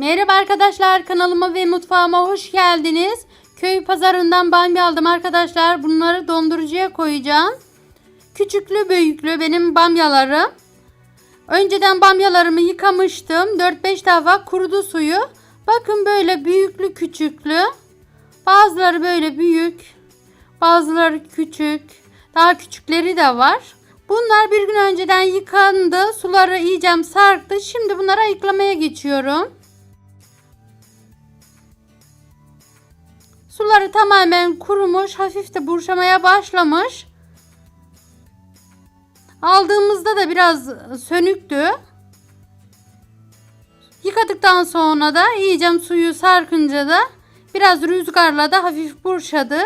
Merhaba arkadaşlar kanalıma ve mutfağıma hoş geldiniz. Köy pazarından bamya aldım arkadaşlar. Bunları dondurucuya koyacağım. Küçüklü büyüklü benim bamyalarım. Önceden bamyalarımı yıkamıştım. 4-5 defa kurudu suyu. Bakın böyle büyüklü küçüklü. Bazıları böyle büyük. Bazıları küçük. Daha küçükleri de var. Bunlar bir gün önceden yıkandı. Suları iyice sarktı. Şimdi bunları ayıklamaya geçiyorum. Suları tamamen kurumuş. Hafif de buruşamaya başlamış. Aldığımızda da biraz sönüktü. Yıkadıktan sonra da iyice suyu sarkınca da biraz rüzgarla da hafif buruşadı.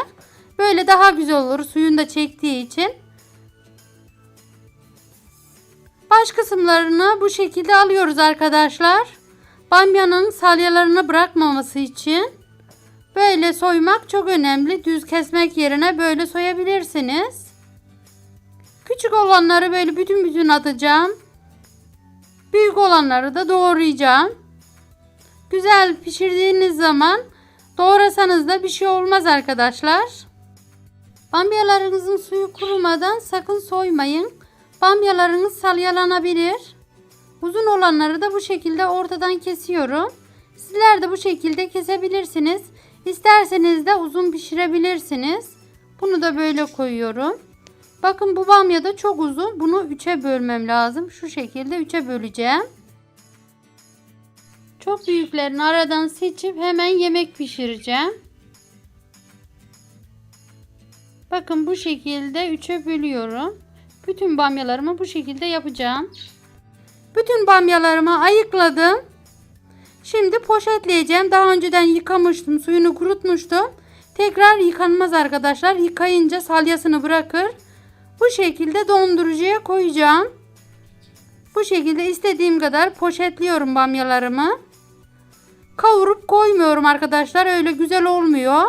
Böyle daha güzel olur suyun da çektiği için. Baş kısımlarını bu şekilde alıyoruz arkadaşlar. Bamyanın salyalarını bırakmaması için böyle soymak çok önemli. Düz kesmek yerine böyle soyabilirsiniz. Küçük olanları böyle bütün bütün atacağım. Büyük olanları da doğrayacağım. Güzel pişirdiğiniz zaman doğrasanız da bir şey olmaz arkadaşlar. Bamyalarınızın suyu kurumadan sakın soymayın. Bamyalarınız salyalanabilir. Uzun olanları da bu şekilde ortadan kesiyorum. Sizler de bu şekilde kesebilirsiniz. İsterseniz de uzun pişirebilirsiniz. Bunu da böyle koyuyorum. Bakın bu bamya da çok uzun. Bunu 3'e bölmem lazım. Şu şekilde 3'e böleceğim. Çok büyüklerini aradan seçip hemen yemek pişireceğim. Bakın bu şekilde 3'e bölüyorum. Bütün bamyalarımı bu şekilde yapacağım. Bütün bamyalarımı ayıkladım. Şimdi poşetleyeceğim. Daha önceden yıkamıştım. Suyunu kurutmuştum. Tekrar yıkanmaz arkadaşlar. Yıkayınca salyasını bırakır. Bu şekilde dondurucuya koyacağım. Bu şekilde istediğim kadar poşetliyorum bamyalarımı. Kavurup koymuyorum arkadaşlar. Öyle güzel olmuyor.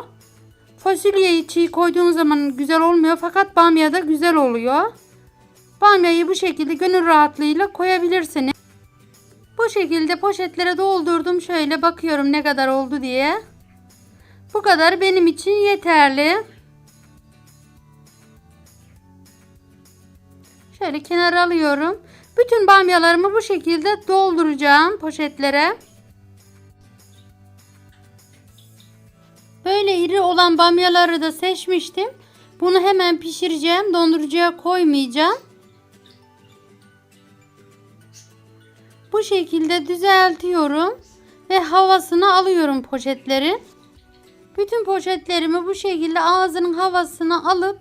Fasulyeyi çiğ koyduğunuz zaman güzel olmuyor. Fakat bamya da güzel oluyor. Bamyayı bu şekilde gönül rahatlığıyla koyabilirsiniz. Bu şekilde poşetlere doldurdum. Şöyle bakıyorum ne kadar oldu diye. Bu kadar benim için yeterli. Şöyle kenara alıyorum. Bütün bamyalarımı bu şekilde dolduracağım poşetlere. Böyle iri olan bamyaları da seçmiştim. Bunu hemen pişireceğim. Dondurucuya koymayacağım. Bu şekilde düzeltiyorum ve havasını alıyorum poşetleri. Bütün poşetlerimi bu şekilde ağzının havasını alıp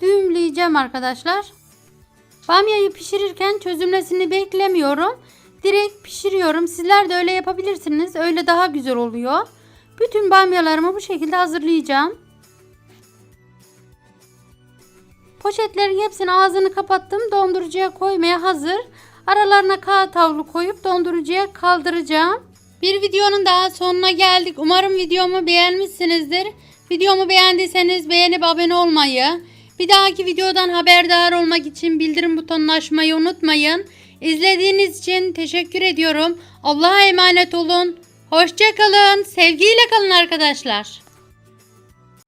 düğümleyeceğim arkadaşlar. Bamyayı pişirirken çözülmesini beklemiyorum. Direkt pişiriyorum. Sizler de öyle yapabilirsiniz. Öyle daha güzel oluyor. Bütün bamyalarımı bu şekilde hazırlayacağım. Poşetlerin hepsini ağzını kapattım. Dondurucuya koymaya hazır. Aralarına kağıt havlu koyup dondurucuya kaldıracağım. Bir videonun daha sonuna geldik. Umarım videomu beğenmişsinizdir. Videomu beğendiyseniz beğenip abone olmayı, bir dahaki videodan haberdar olmak için bildirim butonunu açmayı unutmayın. İzlediğiniz için teşekkür ediyorum. Allah'a emanet olun. Hoşçakalın. Sevgiyle kalın arkadaşlar.